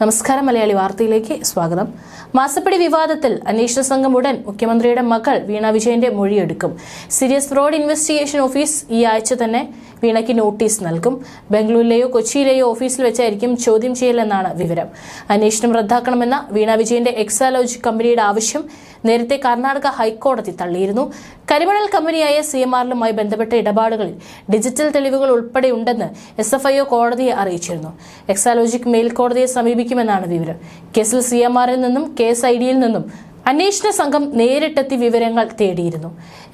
നമസ്കാരം മലയാളി വാർത്തയിലേക്ക് സ്വാഗതം. മാസപ്പടി വിവാദത്തിൽ അന്വേഷണ സംഘം ഉടൻ മുഖ്യമന്ത്രിയുടെ മകൾ വീണ വിജയന്റെ മൊഴിയെടുക്കും. സീരിയസ് ഫ്രോഡ് ഇൻവെസ്റ്റിഗേഷൻ ഓഫീസ് ഈ ആഴ്ച തന്നെ വീണയ്ക്ക് നോട്ടീസ് നൽകും. ബംഗളൂരിലെയോ കൊച്ചിയിലെയോ ഓഫീസിൽ വെച്ചായിരിക്കും ചോദ്യം ചെയ്യലെന്നാണ് വിവരം. അന്വേഷണം റദ്ദാക്കണമെന്ന വീണ വിജയന്റെ എക്സാലോജി കമ്പനിയുടെ ആവശ്യം നേരത്തെ കർണാടക ഹൈക്കോടതി തള്ളിയിരുന്നു. കരിമണൽ കമ്പനിയായ സി എം ആറിലുമായി ബന്ധപ്പെട്ട ഇടപാടുകളിൽ ഡിജിറ്റൽ തെളിവുകൾ ഉൾപ്പെടെയുണ്ടെന്ന് എസ് എഫ് ഐ ഒ കോടതിയെ അറിയിച്ചിരുന്നു. എക്സാലോജിക് മേൽക്കോടതിയെ സമീപിക്കുമെന്നാണ് വിവരം. കേസിൽ സി എം ആറിൽ നിന്നും കേസ് ഐ ഡിയിൽ നിന്നും അന്വേഷണ സംഘം നേരിട്ടെത്തി വിവരങ്ങൾ തേടിയിരുന്നു.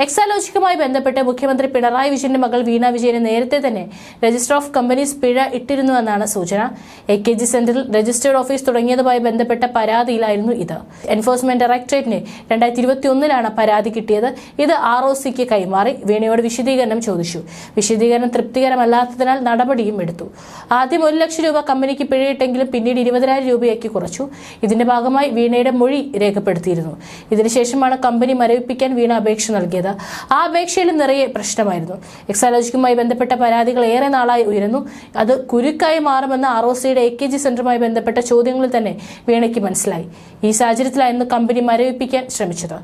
എക്സാലോജിക്കുമായി ബന്ധപ്പെട്ട് മുഖ്യമന്ത്രി പിണറായി വിജയന്റെ മകൾ വീണ വിജയന് നേരത്തെ തന്നെ രജിസ്റ്റർ ഓഫ് കമ്പനീസ് പിഴ ഇട്ടിരുന്നുവെന്നാണ് സൂചന. എ കെ ജി സെന്ററിൽ രജിസ്റ്റേർഡ് ഓഫീസ് തുടങ്ങിയതുമായി ബന്ധപ്പെട്ട പരാതിയിലായിരുന്നു ഇത്. എൻഫോഴ്സ്മെന്റ് ഡയറക്ടറേറ്റിന് രണ്ടായിരത്തി ഇരുപത്തി ഒന്നിലാണ് പരാതി കിട്ടിയത്. ഇത് ആർ ഒ സിക്ക് കൈമാറി. വീണയോട് വിശദീകരണം ചോദിച്ചു. വിശദീകരണം തൃപ്തികരമല്ലാത്തതിനാൽ നടപടിയും എടുത്തു. ആദ്യം ഒരു ലക്ഷം രൂപ കമ്പനിക്ക് പിഴയിട്ടെങ്കിലും പിന്നീട് ഇരുപതിനായിരം രൂപയാക്കി കുറച്ചു. ഇതിന്റെ ഭാഗമായി വീണയുടെ മൊഴി രേഖപ്പെടുത്തിയിരുന്നു. ഇതിനുശേഷമാണ് കമ്പനി മരവിപ്പിക്കാൻ വീണ അപേക്ഷ നൽകിയത്. ആ അപേക്ഷയിൽ നിറയെ പ്രശ്നമായിരുന്നു. എക്സാലോജിക്കുമായി ബന്ധപ്പെട്ട പരാതികൾ ഏറെ നാളായി ഉയരുന്നു. അത് കുരുക്കായി മാറുമെന്ന ആർ ഒ സിയുടെ എ കെ ജി സെന്ററുമായി ബന്ധപ്പെട്ട ചോദ്യങ്ങളിൽ തന്നെ വീണയ്ക്ക് മനസ്സിലായി. ഈ സാഹചര്യത്തിലായിരുന്നു കമ്പനി മരവിപ്പിക്കാൻ ശ്രമിച്ചത്.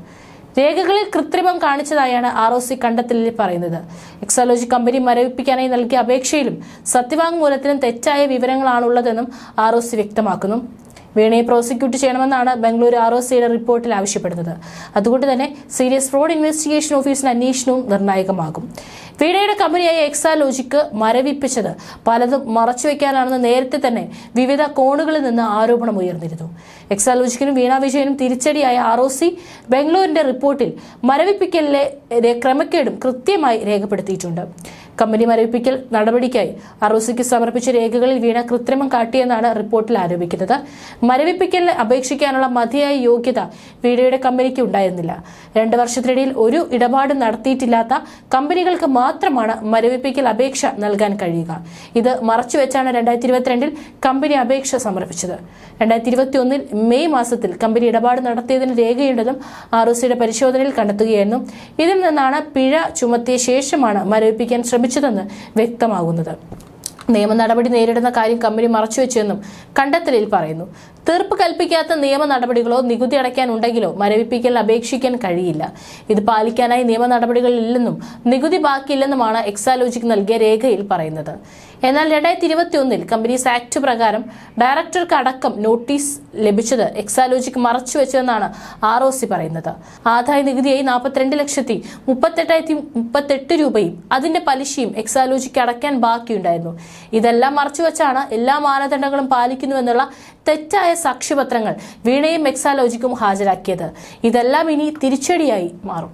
രേഖകളിൽ കൃത്രിമം കാണിച്ചതായാണ് ആർ ഒ സി കണ്ടെത്തലിൽ പറയുന്നത്. എക്സാലോജി കമ്പനി മരവിപ്പിക്കാനായി നൽകിയ അപേക്ഷയിലും സത്യവാങ്മൂലത്തിനും തെറ്റായ വിവരങ്ങളാണുള്ളതെന്നും ആർ ഒ സി വ്യക്തമാക്കുന്നു. വീണയെ പ്രോസിക്യൂട്ട് ചെയ്യണമെന്നാണ് ബംഗളൂരു ആർ ഒ സിയുടെ റിപ്പോർട്ടിൽ ആവശ്യപ്പെടുന്നത്. അതുകൊണ്ട് തന്നെ സീരിയസ് ഫ്രോഡ് ഇൻവെസ്റ്റിഗേഷൻ ഓഫീസിന്റെ അന്വേഷണവും നിർണായകമാകും. വീണയുടെ കമ്പനിയായ എക്സാലോജിക്ക് മരവിപ്പിച്ചത് പലതും മറച്ചുവെക്കാനാണെന്ന് നേരത്തെ തന്നെ വിവിധ കോണുകളിൽ നിന്ന് ആരോപണം ഉയർന്നിരുന്നു. എക്സാലോജിക്കിനും വീണ വിജയനും തിരിച്ചടിയായ ആർ ഒ സി ബംഗളൂരിന്റെ റിപ്പോർട്ടിൽ മരവിപ്പിക്കലിലെ ക്രമക്കേടും കൃത്യമായി രേഖപ്പെടുത്തിയിട്ടുണ്ട്. കമ്പനി മരവിപ്പിക്കൽ നടപടിക്കായി അറോസിക്ക് സമർപ്പിച്ച രേഖകളിൽ വീണ കൃത്രിമം കാട്ടിയെന്നാണ് റിപ്പോർട്ടിൽ ആരോപിക്കുന്നത്. മരവിപ്പിക്കലിന് അപേക്ഷിക്കാനുള്ള മതിയായ യോഗ്യത വീണയുടെ കമ്പനിക്ക് ഉണ്ടായിരുന്നില്ല. രണ്ട് വർഷത്തിനിടയിൽ ഒരു ഇടപാട് നടത്തിയിട്ടില്ലാത്ത കമ്പനികൾക്ക് മാത്രമാണ് മരവിപ്പിക്കൽ അപേക്ഷ നൽകാൻ കഴിയുക. ഇത് മറച്ചുവെച്ചാണ് രണ്ടായിരത്തി ഇരുപത്തിരണ്ടിൽ കമ്പനി അപേക്ഷ സമർപ്പിച്ചത്. രണ്ടായിരത്തി ഇരുപത്തി ഒന്നിൽ മെയ് മാസത്തിൽ കമ്പനി ഇടപാട് നടത്തിയതിന് രേഖയുണ്ടെന്നും ആർ ഒ സിയുടെ പരിശോധനയിൽ കണ്ടെത്തുകയായിരുന്നു. ഇതിൽ നിന്നാണ് പിഴ ചുമത്തിയ ശേഷമാണ് മരവിപ്പിക്കാൻ ശ്രമിച്ചതെന്ന് വ്യക്തമാകുന്നത്. നിയമ നടപടി നേരിടുന്ന കാര്യം കമ്പനി മറച്ചുവെച്ചെന്നും കണ്ടെത്തലിൽ പറയുന്നു. തീർപ്പ് കൽപ്പിക്കാത്ത നിയമ നടപടികളോ നികുതി അടയ്ക്കാനുണ്ടെങ്കിലോ മരവിപ്പിക്കൽ അപേക്ഷിക്കാൻ കഴിയില്ല. ഇത് പാലിക്കാനായി നിയമ നടപടികളില്ലെന്നും നികുതി ബാക്കിയില്ലെന്നുമാണ് എക്സാലോജിക്ക് നൽകിയ രേഖയിൽ പറയുന്നത്. എന്നാൽ രണ്ടായിരത്തി ഇരുപത്തി ഒന്നിൽ കമ്പനീസ് ആക്ട് പ്രകാരം ഡയറക്ടർക്ക് അടക്കം നോട്ടീസ് ലഭിച്ചത് എക്സാലോജിക്ക് മറച്ചുവെച്ചതെന്നാണ് ആർ ഒ സി പറയുന്നത്. ആദായ നികുതിയായി നാൽപ്പത്തിരണ്ട് ലക്ഷത്തി മുപ്പത്തെട്ടായിരത്തി മുപ്പത്തെട്ട് രൂപയും അതിന്റെ പലിശയും എക്സാലോജിക്ക് അടയ്ക്കാൻ ബാക്കിയുണ്ടായിരുന്നു. ഇതെല്ലാം മറച്ചുവെച്ചാണ് എല്ലാ മാനദണ്ഡങ്ങളും പാലിക്കുന്നുവെന്നുള്ള തെറ്റായ സാക്ഷ്യപത്രങ്ങൾ വീണയും എക്സാലോജിക്കും ഹാജരാക്കിയത്. ഇതെല്ലാം ഇനി തിരിച്ചടിയായി മാറും.